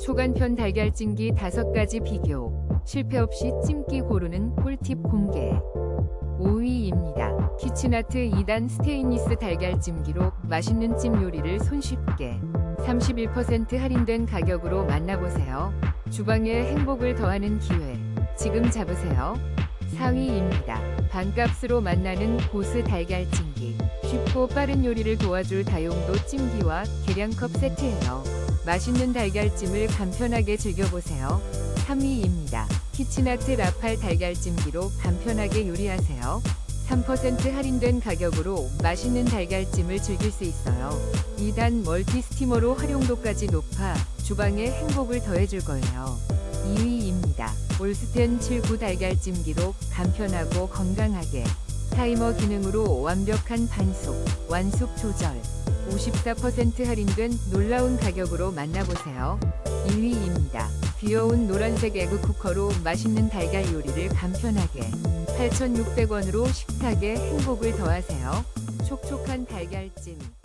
초간편 달걀찜기 5가지 비교. 실패 없이 찜기 고르는 꿀팁 공개. 5위입니다. 키친아트 2단 스테인리스 달걀찜기로 맛있는 찜 요리를 손쉽게 31% 할인된 가격으로 만나보세요. 주방에 행복을 더하는 기회. 지금 잡으세요. 4위입니다. 반값으로 만나는 고스 달걀찜기. 쉽고 빠른 요리를 도와줄 다용도 찜기와 계량컵 세트예요. 맛있는 달걀찜을 간편하게 즐겨보세요. 3위입니다. 키친아트 라팔 달걀찜기로 간편하게 요리하세요. 3% 할인된 가격으로 맛있는 달걀찜을 즐길 수 있어요. 2단 멀티 스티머로 활용도까지 높아 주방에 행복을 더해줄 거예요. 2위입니다. 올스텐 79 달걀찜기로 간편하고 건강하게 타이머 기능으로 완벽한 반숙, 완숙 조절 54% 할인된 놀라운 가격으로 만나보세요. 2위입니다. 귀여운 노란색 에그 쿠커로 맛있는 달걀 요리를 간편하게 8,600원으로 식탁에 행복을 더하세요. 촉촉한 달걀찜